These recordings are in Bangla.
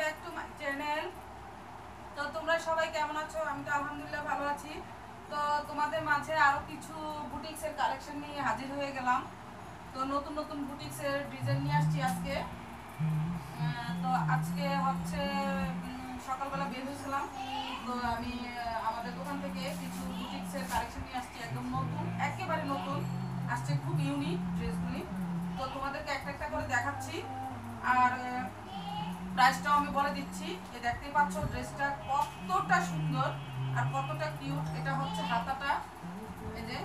ব্যাক টু মাই চ্যানেল তো তোমরা সবাই কেমন আছো? আমি তো আলহামদুলিল্লাহ ভালো আছি। তো তোমাদের মাঝে আরও কিছু বুটিক্সের কালেকশন নিয়ে হাজির হয়ে গেলাম। তো নতুন নতুন বুটিক্সের ডিজাইন নিয়ে আসছি আজকে। তো আজকে হচ্ছে সকালবেলা বের হয়েছিলাম। তো আমি আমাদের দোকান থেকে কিছু বুটিক্সের কালেকশন নিয়ে আসছি। একদম নতুন, একেবারে নতুন। আসছে খুব ইউনিক ড্রেসগুলি তো তোমাদেরকে একটা একটা করে দেখাচ্ছি। আর প্রাইসটাও আমি বলে দিচ্ছি। এই দেখতেই পাচ্ছ, ড্রেসটা কতটা সুন্দর আর কতটা কিউট এটা হচ্ছে হাতাটা। এই যে,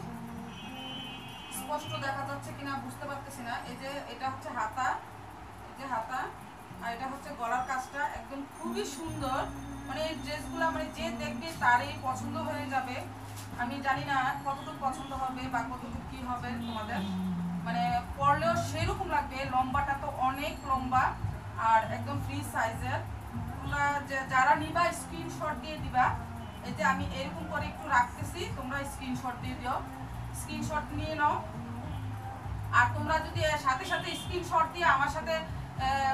স্পষ্ট দেখা যাচ্ছে কিনা বুঝতে পারতেছি না। এই যে, এটা হচ্ছে হাতা। এই যে হাতা। আর এটা হচ্ছে গলার কাজটা একদম খুবই সুন্দর। মানে এই ড্রেসগুলো মানে যে দেখবে তারই পছন্দ হয়ে যাবে। আমি জানি না কতটুকু পছন্দ হবে বা কতটুকু কি হবে তোমাদের। মানে পরলেও সেরকম লাগবে। লম্বাটা তো অনেক লম্বা। আর একদম ফ্রি সাইজের যারা নিবা স্ক্রিনশট দিয়ে দিবা। যে আমি এরকম করে একটু রাখতেছি। তোমরা স্ক্রিনশট দিয়ে দিও। স্ক্রিনশট নিয়ে নাও। আর তোমরা যদি সাথে সাথে স্ক্রিনশট দিয়ে আমার সাথে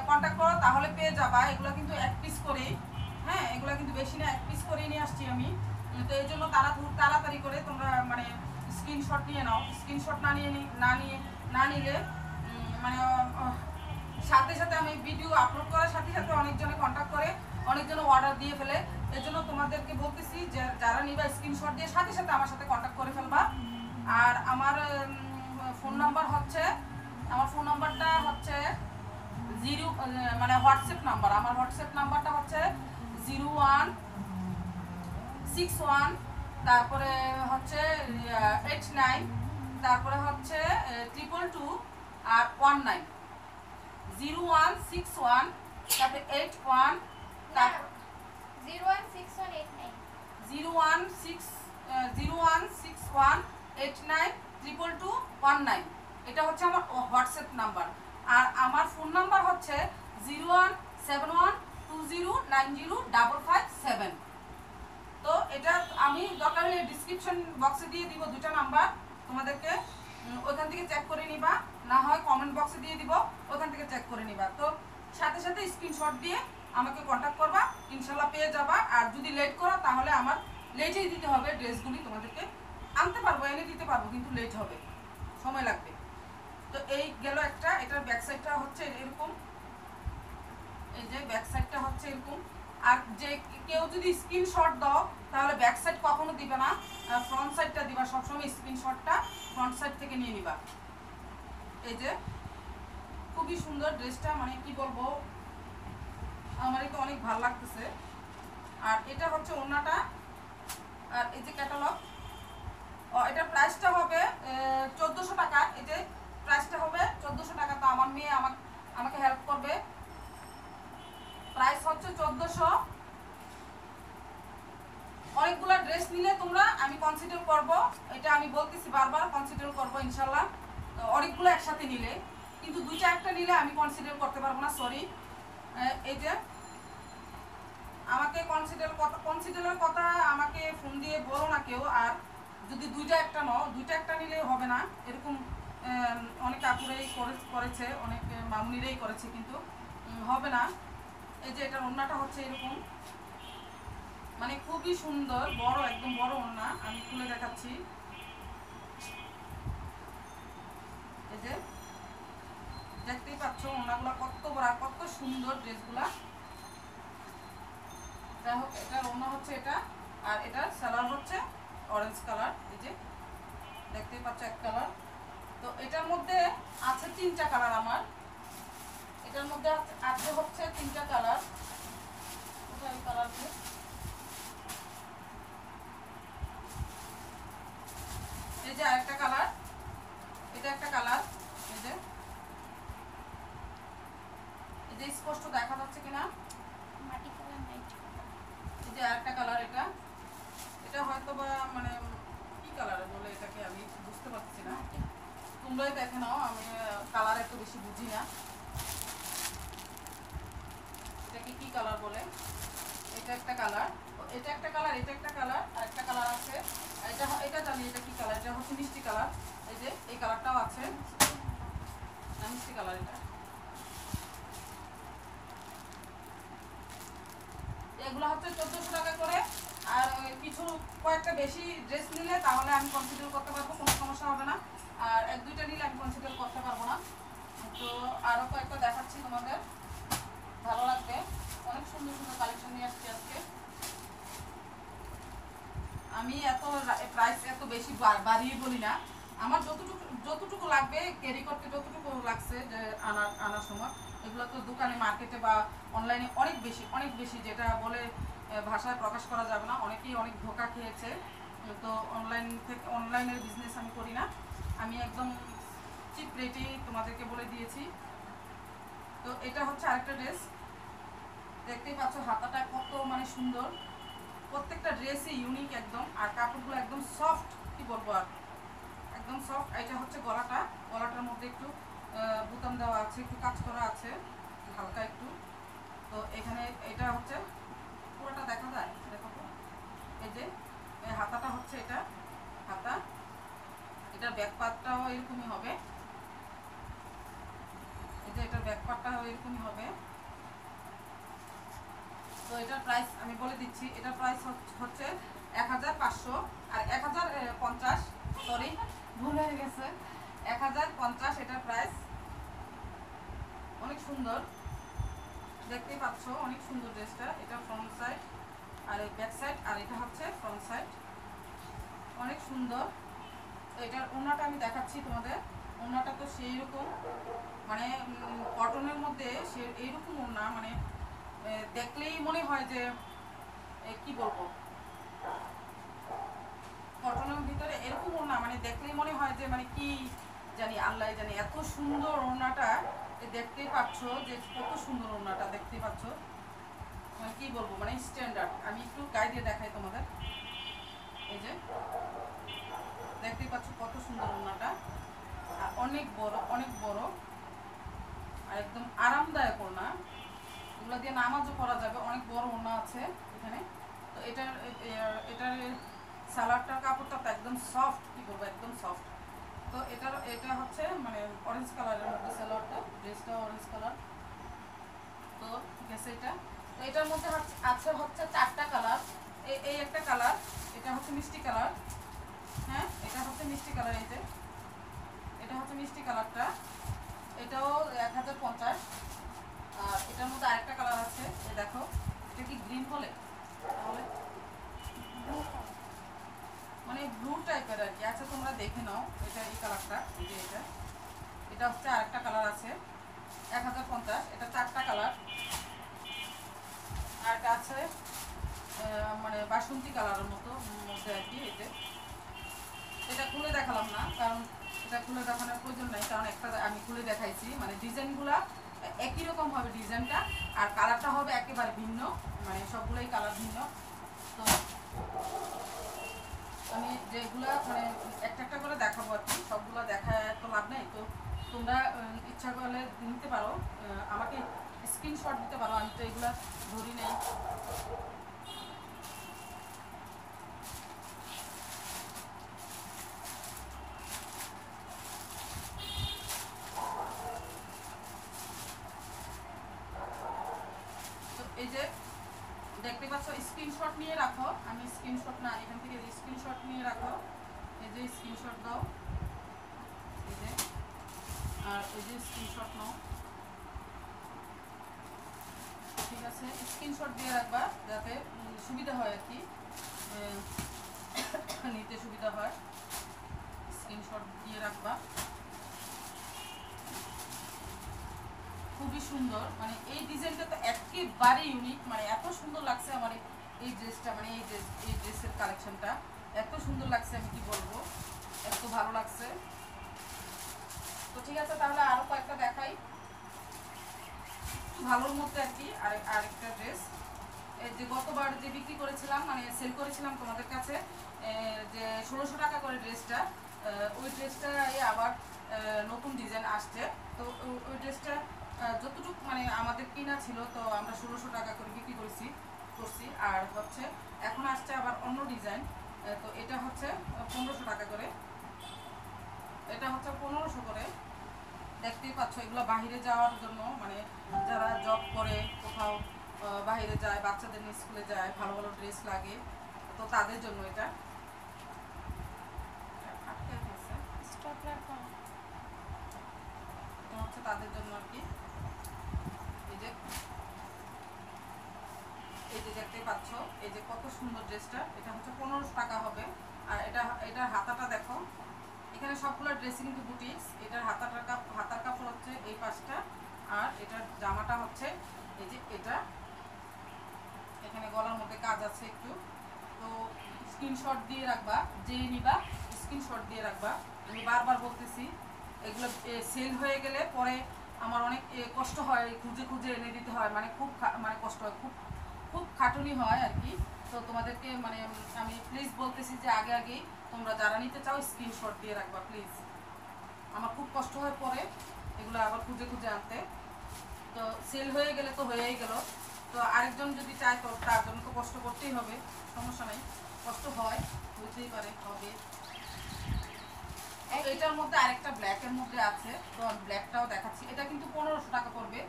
কন্ট্যাক্ট করো, তাহলে পেয়ে যাবা। এগুলো কিন্তু এক পিস করেই। হ্যাঁ এগুলো কিন্তু বেশি না, এক পিস করেই নিয়ে আসছি আমি। তো এই জন্য তারা তাড়াতাড়ি করে তোমরা মানে স্ক্রিনশট নিয়ে নাও। স্ক্রিনশট না নিয়ে না নিয়ে, না নিলে মানে সাথে সাথে আমি ভিডিও আপলোড করার সাথে সাথে অনেকজনে কন্ট্যাক্ট করে, অনেকজনে অর্ডার দিয়ে ফেলে। এর জন্য তোমাদেরকে বলতেছি যে যারা নিবা স্ক্রিনশট দিয়ে সাথে সাথে আমার সাথে কন্ট্যাক্ট করে ফেলবা। আর আমার ফোন নাম্বার হচ্ছে, আমার ফোন নাম্বারটা হচ্ছে জিরো মানে হোয়াটসঅ্যাপ নাম্বার আমার হোয়াটসঅ্যাপ নাম্বারটা হচ্ছে জিরো ওয়ান সিক্স ওয়ান, তারপরে হচ্ছে এইট নাইন তারপরে হচ্ছে ট্রিপল টু আর one nine zero one six one তারপরে eight one zero one six one eight nine zero one six zero one six one eight nine triple two one nine এটা হচ্ছে আমার হোয়াটসঅ্যাপ নাম্বার আর আমার ফোন নাম্বার হচ্ছে zero one seven one two zero nine zero double five seven তো এটা আমি দরকার হলে ডিসক্রিপশন বক্সে দিয়ে দিব দুটা নাম্বার তোমাদেরকে ওখান থেকে চেক করে নিবা। না হয় কমেন্ট বক্সে দিয়ে দিব, ওখান থেকে চেক করে নিবা। তো সাথে সাথে স্ক্রিনশট দিয়ে আমাকে কন্ট্যাক্ট করবা, ইনশাল্লাহ পেয়ে যাবা। আর যদি লেট করো, তাহলে আমার লেটেই দিতে হবে ড্রেসগুলি তোমাদেরকে আনতে পারব, এনে দিতে পারব, কিন্তু লেট হবে। সময় লাগবে। তো এই গেল একটা, এটার ব্যাক সাইডটা হচ্ছে এরকম। এই যে ব্যাক সাইডটা হচ্ছে এরকম। আর যে কেউ যদি স্ক্রিনশট দাও, তাহলে ব্যাক সাইড কখনো দিবে না। ফ্রন্ট সাইডটা দিবা, সবসময় স্ক্রিনশটটা ফ্রন্ট সাইড থেকে নিয়ে নিবা। এই যে, খুবই সুন্দর ড্রেসটা মানে কি বলব আমার এটা অনেক ভালো লাগতেছে। আর এটা হচ্ছে ওড়নাটা, আর এই যে ক্যাটালগ ও এটার প্রাইসটা হবে চোদ্দোশো টাকা। এই যে প্রাইসটা হবে চোদ্দোশো টাকা, তো আমার মেয়ে আমাকে আমাকে হেল্প করবে। প্রাইস হচ্ছে চোদ্দোশো। অনেকগুলো ড্রেস নিলে তোমরা, আমি কনসিডার করব। এটা আমি বলতেছি বারবার কনসিডার করব, ইনশাল্লাহ। অনেকগুলো একসাথে নিলে, কিন্তু দুই চারটা নিলে আমি কনসিডার করতে পারব না সরি এই যে, আমাকে কনসিডার কথা কনসিডারের কথা আমাকে ফোন দিয়ে বলো না কেউ, আর যদি দুইটা একটা নাও, দুইটা একটা নিলে হবে না। এরকম অনেক কাকুরাই করে- করেছে, অনেক মামুনিরাই করেছে, কিন্তু হবে না। এই যে, এটার ওড়নাটা হচ্ছে এরকম। মানে খুবই সুন্দর, বড়, একদম বড় ওড়না, আমি খুলে দেখাচ্ছি। এই যে, দেখতেই পাচ্ছ ওড়নাগুলো কত বড়, কত সুন্দর ড্রেসগুলা। যাই হোক এটার ওড়না হচ্ছে এটা, আর এটার সালোয়ার হচ্ছে অরেঞ্জ কালার এই যে, দেখতেই পাচ্ছ এক কালার তো এটার মধ্যে আছে তিনটা কালার আমার। এটার মধ্যে আছে- হচ্ছে তিনটা কালার কোথায় কালারগুলো এই যে আরেকটা কালার এটা একটা কালার এই যে। যে স্পষ্ট দেখা যাচ্ছে কিনা? মাটি কালার নাইট এই যে আরেকটা কালার এটা। এটা হয়তো বা মানে কি কালার বলে এটাকে আমি বুঝতে পারছি না। তোমরাই দেখে নাও আমি কালার একটু বেশি বুঝি না। এটাকে কি কালার বলে? এটা একটা কালার। এটা একটা কালার এটা একটা কালার আর একটা কালার আছে। এটা এটা জানি এটা কি কালার এটা হচ্ছে মিষ্টি কালার। এই যে, এই কালারটাও আছে। কালার এটা। এগুলো হচ্ছে চোদ্দোশো টাকা করে। আর কিছু কয়েকটা বেশি ড্রেস নিলে তাহলে আমি কনসিডার করতে পারব, কোনো সমস্যা হবে না। আর এক দুইটা নিলে আমি কনসিডার করতে পারব না। তো আরও কয়েকটা দেখাচ্ছি তোমাদের। ভালো লাগবে। অনেক সুন্দর সুন্দর কালেকশন নিয়ে আসছি আমি এত প্রাইস এত বেশি বাড়িয়ে বলি না। আমার যতটুকু যতটুকু লাগবে ক্যারি করতে যতটুকু লাগছে, যে আনার আনার সময়, এগুলো তো দোকানে মার্কেটে বা অনলাইনে অনেক বেশি অনেক বেশি যেটা বলে ভাষায় প্রকাশ করা যাবে না। অনেকেই অনেক ধোকা খেয়েছে। তো অনলাইন থেকে অনলাইনের বিজনেস আমি করি না। আমি একদম চিপ রেটেই তোমাদেরকে বলে দিয়েছি। তো এটা হচ্ছে আরেকটা ড্রেস দেখতেই পাচ্ছ হাতাটা কত মানে সুন্দর। প্রত্যেকটা ড্রেসই ইউনিক একদম। আর কাপড়গুলো একদম সফট কি বলব আর? একদম সফট এটা হচ্ছে গলাটা। গলাটার মধ্যে একটু বোতাম দেওয়া আছে, একটু কাজ করা আছে, হালকা একটু। তো এখানে এটা হচ্ছে, পুরোটা দেখা যায়? দেখো। এই যে হাতাটা হচ্ছে এটা, হাতা। এটার ব্যাক পার্টটাও এরকমই হবে। এই যে, এটার ব্যাক পার্টটাও এরকমই হবে। তো এটার প্রাইস আমি বলে দিচ্ছি, এটার প্রাইস হচ্ছে এক হাজার পাঁচশো আর এক হাজার পঞ্চাশ সরি ভুল হয়ে গেছে। এক হাজার পঞ্চাশ এটার প্রাইস অনেক সুন্দর। দেখতেই পাচ্ছ, অনেক সুন্দর ড্রেসটা এটা ফ্রন্ট সাইড আর এই ব্যাক সাইড আর এটা হচ্ছে ফ্রন্ট সাইড অনেক সুন্দর। এটার ওনাটা আমি দেখাচ্ছি তোমাদের। ওনাটা তো সেই রকম মানে কটনের মধ্যে সে, এইরকম ওনা মানে দেখলেই মনে হয় যে কি বলব? কটনের ভিতরে এরকম ওড়না মানে দেখলেই মনে হয় যে মানে কি জানি আল্লাহ জানি, এত সুন্দর ওড়নাটা এ দেখতেই পাচ্ছ, যে কত সুন্দর ওড়নাটা দেখতেই পাচ্ছ। মানে কি বলব মানে স্ট্যান্ডার্ড আমি একটু গায়ে দিয়ে দেখাই তোমাদের। এই যে, দেখতেই পাচ্ছ কত সুন্দর ওড়নাটা। আর অনেক বড় অনেক বড়। আর একদম আরামদায়ক ওড়না। এগুলো দিয়ে নামাজও করা যাবে, অনেক বড় ওড়না আছে এখানে। তো এটার এটার সালোয়ারটার কাপড়টা তো একদম সফট কি বলব, একদম সফট তো এটার এটা হচ্ছে মানে অরেঞ্জ কালারের মধ্যে সালোয়ারটা ড্রেসটা অরেঞ্জ কালার তো ঠিক আছে এটা। তো এটার মধ্যে আছে হচ্ছে চারটা কালার এই একটা কালার এটা হচ্ছে মিষ্টি কালার হ্যাঁ এটা হচ্ছে মিষ্টি কালার এই যে। এটা হচ্ছে মিষ্টি কালারটা এটাও এক হাজার পঞ্চাশ আর এটার মধ্যে আরেকটা কালার আছে এই দেখো এটা কি গ্রিন বলে তাহলে ব্লু কালার মানে ব্লু টাইপের আর কি আচ্ছা তোমরা দেখে নাও, এটা এই কালারটা, এই যে এটা। এটা হচ্ছে আরেকটা কালার আছে, এক হাজার পঞ্চাশ, এটা চারটা কালার। আর এটা আছে মানে বাসন্তী কালারের মতো, মধ্যে আর কি যে। এটা খুলে দেখালাম না, কারণ এটা খুলে দেখানোর প্রয়োজন নাই, কারণ একটা আমি খুলে দেখাইছি। মানে ডিজাইনগুলা একই রকম হবে ডিজাইনটা, আর কালারটা হবে একেবারে ভিন্ন মানে সবগুলোই কালার ভিন্ন। তো আমি যেগুলো মানে একটা একটা করে দেখাবো আর কি। সবগুলো দেখা তো লাভ নেই। তো তোমরা ইচ্ছা করলে নিতে পারো। আমাকে স্ক্রিনশট দিতে পারো। আমি তো এগুলো ধরি নেই তো এই যে দেখতে পাচ্ছ স্ক্রিনশট নিয়ে রাখো, আমি স্ক্রিনশট না, এখান থেকে স্ক্রিনশট নিয়ে রাখো, এই যে স্ক্রিনশট দাও, এই যে, আর এই যে স্ক্রিনশট নাও। ঠিক আছে স্ক্রিনশট দিয়ে রাখবা, যাতে সুবিধা হয় আর কি নিতে সুবিধা হয়। স্ক্রিনশট দিয়ে রাখবা। খুবই সুন্দর। মানে এই ডিজাইনটা তো একেবারে ইউনিক মানে এত সুন্দর লাগছে আমার এই- ড্রেসটা মানে এই ড্রেস এই ড্রেসের কালেকশনটা এত সুন্দর লাগছে, আমি কি বলব? এত ভালো লাগছে। তো ঠিক আছে, তাহলে আরও কয়েকটা দেখাই। ভালোর মধ্যে আর কি আরেক আরেকটা ড্রেস যে গতবার যে বিক্রি করেছিলাম মানে সেল করেছিলাম তোমাদের কাছে যে ষোলোশো টাকা করে ড্রেসটা ওই ড্রেসটা আবার নতুন ডিজাইন আসছে। তো ওই ড্রেসটা আমাদের কিনা ছিল তো আমরা ষোলোশো টাকা করে বিক্রি করেছি করছি। আর হচ্ছে এখন আসছে আবার অন্য ডিজাইন তো এটা হচ্ছে পনেরোশো টাকা করে। এটা হচ্ছে পনেরোশো করে। দেখতেই পাচ্ছ এগুলো বাইরে যাওয়ার জন্য মানে যারা জব করে কোথাও বাইরে যায় বাচ্চাদের নিয়ে স্কুলে যায় ভালো ভালো ড্রেস লাগে তো তাদের জন্য এটা হচ্ছে তাদের জন্য আর কি। জামাটা হচ্ছে এই যে এটা। এখানে গলার মধ্যে কাজ আছে একটু। তো স্ক্রিনশট দিয়ে রাখবা যে নিবা স্ক্রিনশট দিয়ে রাখবা। আমি বারবার বলতেছি, এগুলো সেল হয়ে গেলে পরে আমার অনেক কষ্ট হয়, খুঁজে খুঁজে এনে দিতে হয় মানে খুব মানে কষ্ট হয়, খুব খুব খাটুনি হয় আর কি। তো তোমাদেরকে মানে আমি প্লিজ বলতেছি যে আগে আগেই তোমরা যারা নিতে চাও স্ক্রিনশট দিয়ে রাখবা প্লিজ আমার খুব কষ্ট হয় পরে, এগুলো আবার খুঁজে খুঁজে আনতে। তো সেল হয়ে গেলে তো হয়েই গেল। তো আরেকজন যদি চায় তো তার জন্য তো কষ্ট করতেই হবে, সমস্যা নেই। কষ্ট হয় বুঝতেই পারে, হবে। এটার মধ্যে আরেকটা ব্ল্যাকের মধ্যে আছে। তো ব্ল্যাকটাও দেখাচ্ছি। এটা কিন্তু পনেরোশো টাকা পড়বে।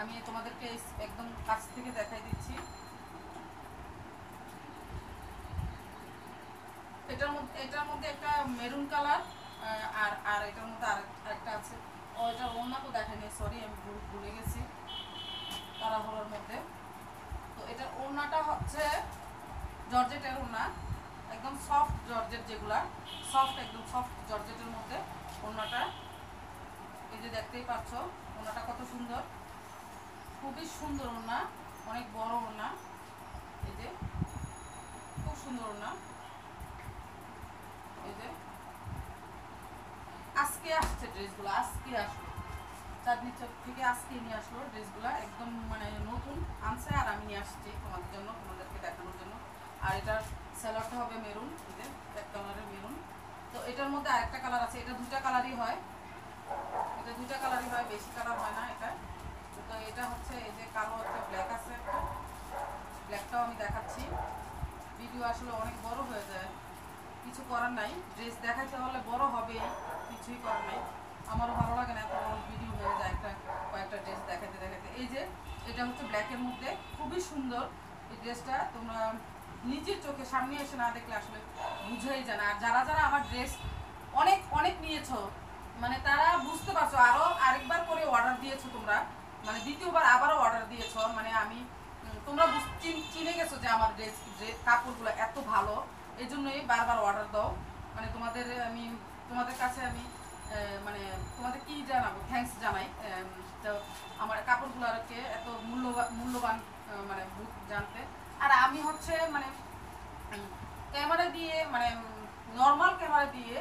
আমি তোমাদেরকে একদম কাছ থেকে দেখাই দিচ্ছি। এটার মধ্যে এটার মধ্যে একটা মেরুন কালার আর আর এটার মধ্যে আর আরেকটা আছে। ও, এটা তো দেখেনি সরি আমি ভুল, ভুলে গেছি। তাড়াহুড়োর মধ্যে। তো এটার ওড়নাটা হচ্ছে জর্জেটের ওড়না। একদম সফট জর্জেট যেগুলা সফট একদম সফট জর্জেটের মধ্যে ওড়নাটা, এই যে দেখতেই পাচ্ছ, ওড়নাটা কত সুন্দর। খুবই সুন্দর ওড়না, অনেক বড় ওড়না। এই যে, খুব সুন্দর ওড়না। এই যে, আজকে আসছে ড্রেসগুলো, আজকে আসলো। চাঁদনি চক থেকে আজকে নিয়ে আসলো ড্রেসগুলো, একদম মানে নতুন আনছে আর আমি নিয়ে আসছি তোমাদের জন্য, তোমাদেরকে দেখানোর জন্য। আর এটার স্যালাডটা হবে মেরুন এক কালারের মেরুন। তো এটার মধ্যে আরেকটা কালার আছে, এটা দুটা কালারই হয়। এটা দুটা কালারই হয়, বেশি কালার হয় না এটা। তো এটা হচ্ছে এই যে কালো একটা ব্ল্যাক আছে ব্ল্যাকটাও আমি দেখাচ্ছি। ভিডিও আসলে অনেক বড় হয়ে যায়। কিছু করার নাই। ড্রেস দেখাইতে হলে বড় হবে কিছুই করার নাই। আমারও ভালো লাগে না এত বড় ভিডিও হয়ে যায় একটা, কয়েকটা ড্রেস দেখাতে দেখাতে এই যে, এটা হচ্ছে ব্ল্যাকের মধ্যে। খুবই সুন্দর এই ড্রেসটা তোমরা নিজের চোখে সামনে এসে না দেখলে আসলে বুঝেই যায় না। আর যারা যারা আমার ড্রেস অনেক অনেক নিয়েছো মানে তারা বুঝতে পারছ, আরও আরেকবার করে অর্ডার দিয়েছ তোমরা মানে দ্বিতীয়বার আবারও অর্ডার দিয়েছ মানে আমি তোমরা চিনে গেছো যে আমার ড্রেস যে কাপড়গুলো এত ভালো এই জন্যই বারবার অর্ডার দাও। মানে তোমাদের, আমি, তোমাদের কাছে আমি মানে তোমাদের কি জানাব? থ্যাঙ্কস জানাই। তো আমার কাপড়গুলো কাপড়গুলোকে এত মূল্যবান মূল্যবান আহ, মানে বুঝ- জানতে আর আমি হচ্ছে মানে ক্যামেরা দিয়ে মানে নর্মাল ক্যামেরা দিয়ে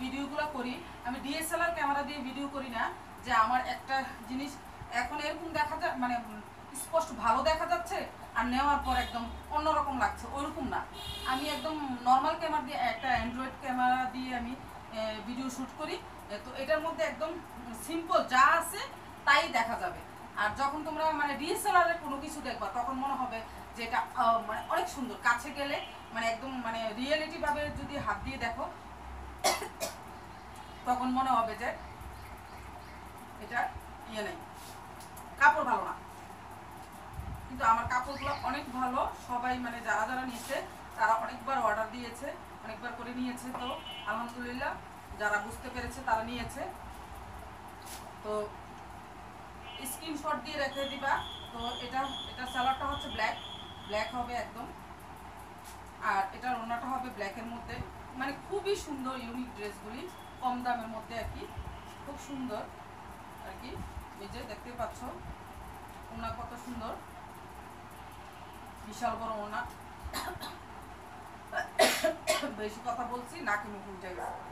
ভিডিওগুলো করি। আমি ডিএসএলআর ক্যামেরা দিয়ে ভিডিও করি না, যে আমার একটা জিনিস এখন এরকম দেখা যায় মানে স্পষ্ট ভালো দেখা যাচ্ছে আর নেওয়ার পর একদম অন্যরকম লাগছে, ওরকম না। আমি একদম নর্মাল ক্যামেরা দিয়ে, একটা অ্যান্ড্রয়েড ক্যামেরা দিয়ে আমি ভিডিও শ্যুট করি। তো এটার মধ্যে একদম সিম্পল যা আছে তাই দেখা যাবে। আর যখন তোমরা মানে ডিএসএলআর কোনো কিছু দেখবা, তখন মনে হবে যে এটা আহ, মানে অনেক সুন্দর। কাছে গেলে মানে একদম মানে রিয়েলিটি ভাবে যদি হাত দিয়ে দেখো তখন মনে হবে যে এটা ইয়ে নেই। কাপড় ভালো না। কিন্তু আমার কাপড়গুলো অনেক ভালো। সবাই মানে যারা যারা নিয়েছে তারা অনেকবার অর্ডার দিয়েছে অনেকবার করে নিয়েছে তো আলহামদুলিল্লাহ। যারা বুঝতে পেরেছে তারা নিয়েছে। তো স্ক্রিনশট দিয়ে রেখে দিবা। তো এটা এটা সালোয়ারটা হচ্ছে ব্ল্যাক ব্ল্যাক হবে একদম। আর এটার ওড়নাটা হবে ব্ল্যাকের মধ্যে। মানে খুবই সুন্দর ইউনিক ড্রেসগুলি কম দামের মধ্যে আর কি। খুব সুন্দর আর কি। এই যে দেখতে পাচ্ছ, ওনা কত সুন্দর। বিশাল বড় ওনা। বেশি কথা বলছি, নাকি মুখ উঠে গেছে।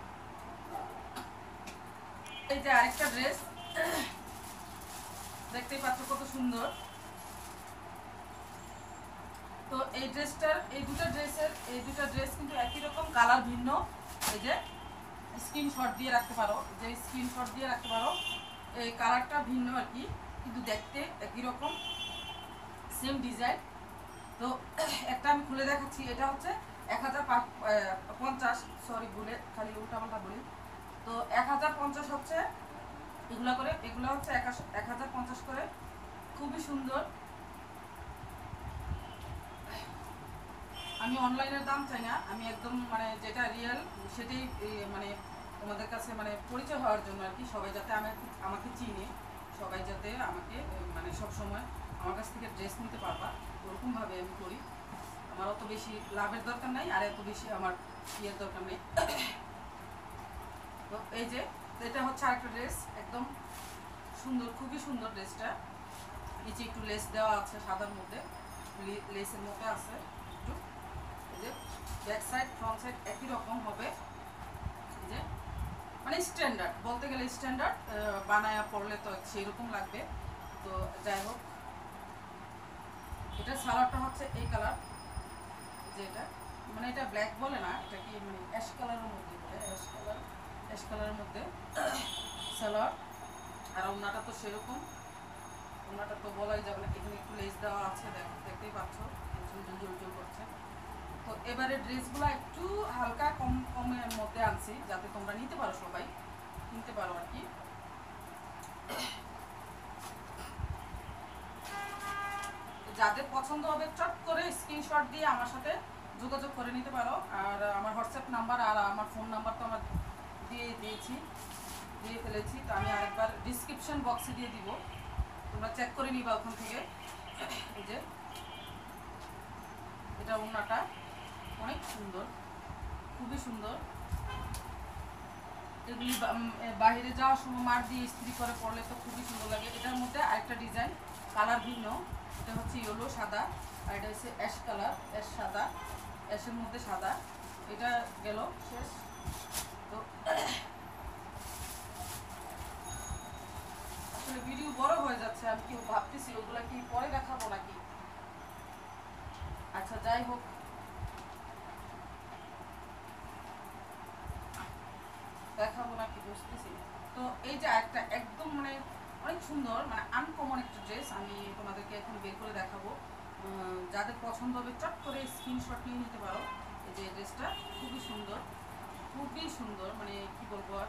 এই যে আরেকটা ড্রেস দেখতেই পাচ্ছ কত সুন্দর। তো এই ড্রেসটার, এই দুটো ড্রেসের, এই দুটো ড্রেস কিন্তু একই রকম কালার ভিন্ন। এই যে স্ক্রিনশট দিয়ে রাখতে পারো, যে স্ক্রিনশট দিয়ে রাখতে পারো, এই কালারটা ভিন্ন আর কি, কিন্তু দেখতে একই রকম সেম ডিজাইন তো একটা আমি খুলে দেখাচ্ছি, এটা হচ্ছে এক হাজার পঞ্চাশ সরি ভুলে, খালি উল্টাপাল্টা বলি। তো এক হাজার পঞ্চাশ হচ্ছে, এগুলো করে, এগুলো হচ্ছে এক হাজার পঞ্চাশ করে। খুবই সুন্দর। আমি অনলাইনের দাম চাই না। আমি একদম মানে যেটা রিয়েল সেটাই মানে তোমাদের কাছে মানে পরিচয় হওয়ার জন্য আর কি, সবাই যাতে আমাকে আমাকে চিনে, সবাই যাতে আমাকে মানে সব সময় আমার কাছ থেকে ড্রেস নিতে পারবা ওরকমভাবে আমি করি। আমার অত বেশি লাভের দরকার নাই, আর এত বেশি আমার ইয়ের দরকার নেই। তো এই যে, এটা হচ্ছে আরেকটা ড্রেস একদম সুন্দর, খুবই সুন্দর ড্রেসটা নিচে একটু লেস দেওয়া আছে সাদার মধ্যে লেসের মধ্যে আছে। যে ব্যাক সাইড, ফ্রন্ট সাইড একই রকম হবে। যে মানে স্ট্যান্ডার্ড বলতে গেলে স্ট্যান্ডার্ড বানায়া, পড়লে তো সেই রকম লাগবে। তো যাই হোক, এটা সালোয়ারটা হচ্ছে এই কালার যে এটা মানে এটা ব্ল্যাক বলে না, এটা কি মানে অ্যাশ কালারের মধ্যে অ্যাশ কালার অ্যাশ কালারের মধ্যে সালোয়ার। আর ওনাটা তো সেরকম ওনাটা তো বলাই যাবে না, এখানে একটু লেস দেওয়া আছে, দেখ- দেখতেই পাচ্ছ ঝুলঝুল ঝুলঝুল করছে। তো এবারে ড্রেসগুলো একটু হালকা কম, কমের মধ্যে আনছি, যাতে তোমরা নিতে পারো সবাই। নিতে পারো আর কি। যাদের পছন্দ হবে, চট করে স্ক্রিনশট দিয়ে আমার সাথে যোগাযোগ করে নিতে পারো। আর আমার হোয়াটসঅ্যাপ নাম্বার আর আমার ফোন নাম্বার তো আমার দিয়ে দিয়েছি, দিয়ে ফেলেছি। তো আমি আরেকবার ডিসক্রিপশন বক্সে দিয়ে দিব। তোমরা চেক করে নিবা ওখান থেকে। এই যে, এটা ওনাটা অনেক সুন্দর, খুবই সুন্দর। এগুলি বাইরে যাওয়ার সময় মার দিয়ে ইস্ত্রি করে পরলে তো খুবই সুন্দর লাগে। এটার মধ্যে আরেকটা ডিজাইন কালার ভিন্ন। এটা হচ্ছে ইয়েলো সাদা, আর এটা হচ্ছে অ্যাশ কালার অ্যাশ সাদা অ্যাশের মধ্যে সাদা। এটা গেল, শেষ। তো আসলে ভিডিও বড় হয়ে যাচ্ছে, আমি কি ভাবতেছি, ওগুলা কি পরে দেখাবো নাকি? আচ্ছা যাই হোক। দেখাবো নাকি বুঝতেছি তো এই যে একটা একদম মানে অনেক সুন্দর মানে আনকমন একটা ড্রেস আমি তোমাদেরকে এখন বের করে দেখাবো। যাদের পছন্দ হবে চট করে স্ক্রিনশট নিয়ে নিতে পারো। এই যে ড্রেসটা খুবই সুন্দর খুবই সুন্দর মানে কি বলব আর,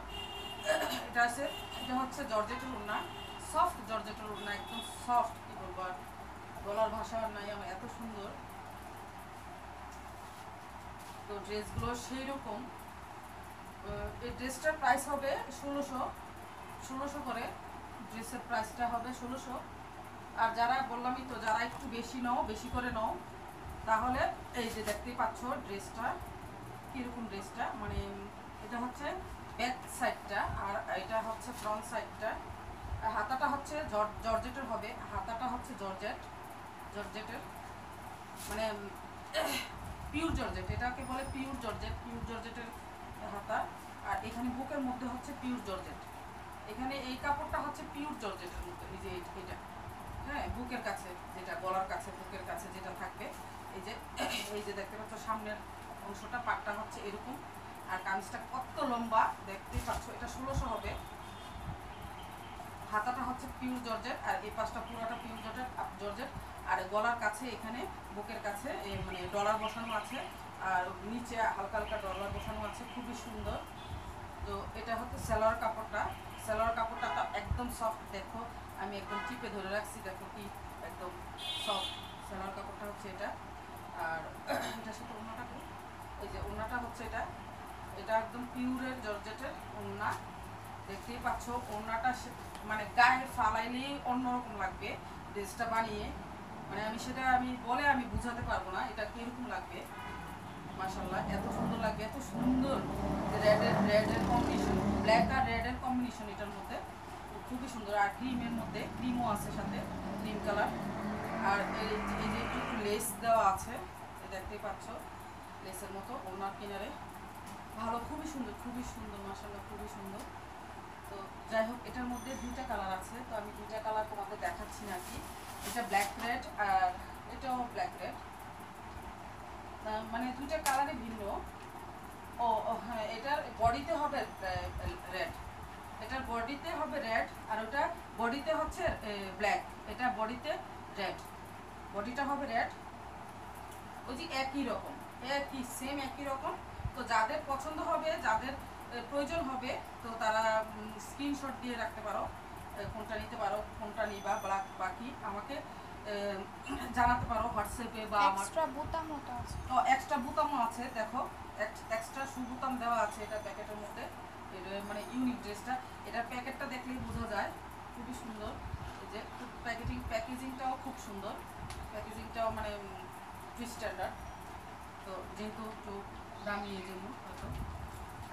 এটা আছে, এটা হচ্ছে জর্জেটের ওড়না সফট জর্জেটের ওড়না, একদম সফট কি বলব আর বলার ভাষা নাই, আমার এত সুন্দর। তো ড্রেসগুলো সেই রকম এই ড্রেসটার প্রাইস হবে ষোলোশো ষোলোশো করে। ড্রেসের প্রাইসটা হবে ষোলোশো। আর যারা বললামই তো, যারা একটু বেশি নাও, বেশি করে নাও, তাহলে এই যে দেখতেই পাচ্ছ ড্রেসটা, কীরকম ড্রেসটা মানে এটা হচ্ছে ব্যাক সাইডটা আর এটা হচ্ছে ফ্রন্ট সাইডটা হাতাটা হচ্ছে জর- জর্জেটের হবে, হাতাটা হচ্ছে জর্জেট, জর্জেটের। মানে পিওর জর্জেট, এটাকে বলে পিওর জর্জেট পিওর জর্জেটের হাতা। আর এখানে বুকের মধ্যে হচ্ছে পিওর জর্জেট এখানে এই কাপড়টা হচ্ছে পিওর জর্জেটের মধ্যে এই যে এটা। হ্যাঁ বুকের কাছে যেটা, গলার কাছে, বুকের কাছে যেটা থাকবে এই যে এই যে দেখতে পাচ্ছ, সামনের অংশটা, পাটটা হচ্ছে এরকম। আর কামিজটা কত লম্বা, দেখতেই পাচ্ছ, এটা ষোলোশো হবে। হাতাটা হচ্ছে পিওর জর্জেট আর এই পাশটা পুরোটা পিওর জর্জেট জর্জেট আর গলার কাছে এখানে, বুকের কাছে মানে ডলার বসানো আছে। আর নিচে হালকা হালকা ডলার বসানো আছে, খুবই সুন্দর। তো এটা হচ্ছে সেলোয়ার কাপড়টা। সেলোয়ার কাপড়টা তো একদম সফট দেখো। আমি একদম চিপে ধরে রাখছি, দেখো কি একদম সফট সেলোয়ার কাপড়টা হচ্ছে এটা। আর এটার সাথে ওড়নাটা কি? এই যে ওড়নাটা হচ্ছে এটা। এটা একদম পিওরের জর্জেটের ওড়না। দেখতেই পাচ্ছ, ওড়নাটা সে- মানে গায়ে ফালাইলেই অন্যরকম লাগবে ড্রেসটা বানিয়ে। মানে আমি সেটা আমি বলে আমি বুঝাতে পারব না, এটা কীরকম লাগবে। মাশাল্লাহ এত সুন্দর লাগবে এত সুন্দর রেডের রেডের কম্বিনেশন ব্ল্যাক আর রেডের কম্বিনেশন এটার মধ্যে, খুবই সুন্দর। আর ক্রিমের মধ্যে ক্রিমও আছে সাথে ক্রিম কালার আর এই যে- একটু লেস দেওয়া আছে দেখতেই পাচ্ছ লেসের মতো ওনার কিনারে। ভালো, খুবই সুন্দর খুবই সুন্দর মাশাল্লাহ খুবই সুন্দর। তো যাই হোক, এটার মধ্যে দুইটা কালার আছে, তো আমি দুইটা কালার তোমাদের দেখাচ্ছি না কি এটা ব্ল্যাক রেড আর এটাও ব্ল্যাক রেড মানে দুইটা কালারই ভিন্ন। ও হ্যাঁ এটার বডিতে হবে রেড এটার বডিতে হবে রেড আর ওটা বডিতে হচ্ছে ব্ল্যাক এটা বডিতে রেড বডিটা হবে রেড ওই যে একই রকম, একই সেম একই রকম। তো যাদের পছন্দ হবে, যাদের প্রয়োজন হবে, তো তারা স্ক্রিনশট দিয়ে রাখতে পারো কোনটা নিতে পারো, কোনটা নিবা ব্ল্যাক বাকি আমাকে জানাতে পারো হোয়াটসঅ্যাপে বা আমার এক্সট্রা বোতাম মতো আছে। তো এক্সট্রা বুতামও আছে দেখো। এক্সট্রা শু বুতাম দেওয়া আছে এটা প্যাকেটের মধ্যে। এটা মানে ইউনিক ড্রেসটা এটার প্যাকেটটা দেখলেই বোঝা যায়। খুবই সুন্দর। এই যে প্যাকেজিং প্যাকেজিংটাও খুব সুন্দর। প্যাকেজিংটাও মানে স্ট্যান্ডার্ড তো যেহেতু একটু দামি এই জন্য হয়তো।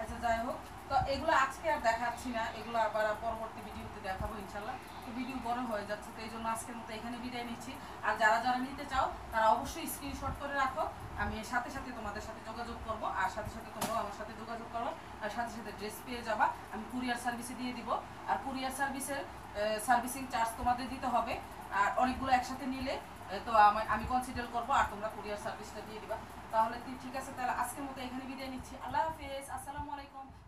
আচ্ছা যাই হোক। তো এগুলো আজকে আর দেখাচ্ছি না, এগুলো আবার পরবর্তী ভিডিওতে দেখাবো ইনশাল্লাহ তো ভিডিও বড় হয়ে যাচ্ছে, তো এই জন্য আজকের মতো এখানে বিদায় নিচ্ছি। আর যারা যারা নিতে চাও, তারা অবশ্যই স্ক্রিনশট করে রাখো। আমি সাথে সাথে তোমাদের সাথে যোগাযোগ করব, আর সাথে সাথে তোমরাও আমার সাথে যোগাযোগ করো, আর সাথে সাথে ড্রেস পেয়ে যাবা। আমি কুরিয়ার সার্ভিসে দিয়ে দিব। আর কুরিয়ার সার্ভিসের সার্ভিসিং চার্জ তোমাদের দিতে হবে। আর অনেকগুলো একসাথে নিলে তো আমি- আমি কনসিডার করব, আর তোমরা কুরিয়ার সার্ভিসটা দিয়ে দিবা। তাহলে ঠিক আছে? তাহলে আজকের মতো এখানে বিদায় নিচ্ছি। আল্লাহ হাফেজ। আসসালামু আলাইকুম।